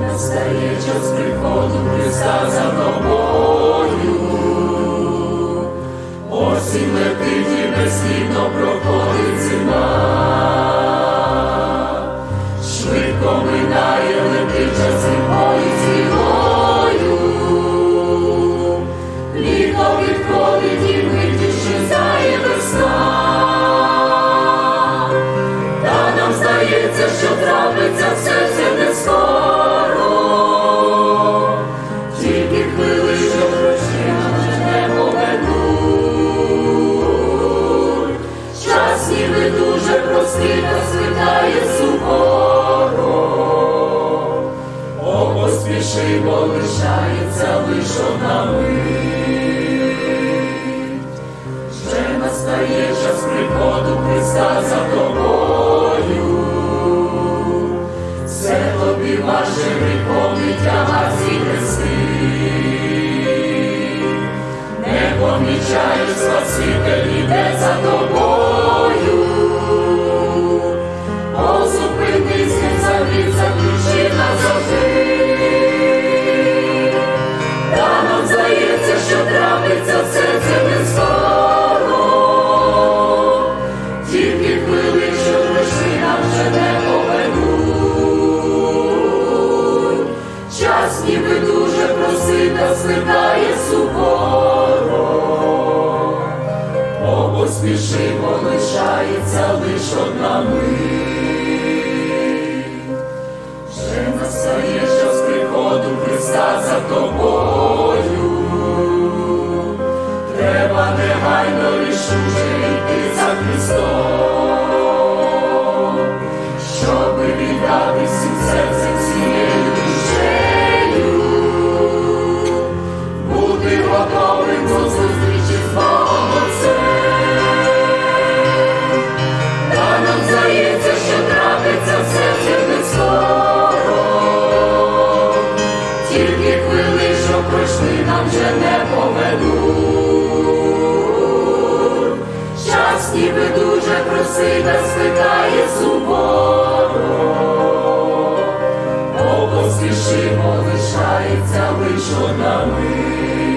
настає час приходу Христа за тобою, осінь летить і безслідно проходить. Не дуже простий, розхитає суворо, О, поспішимо, лишається лише на мить. Дуже просить, та зникає суворо. Бо поспішимо, лишається лиш одна мить. Вже настає час приходу Христа за тобою. Треба негайно рішуче йти за Христом, що нам вже не поведуть. Час ніби дуже просить, та звикає суворо. Бо лишається лиш одна мить.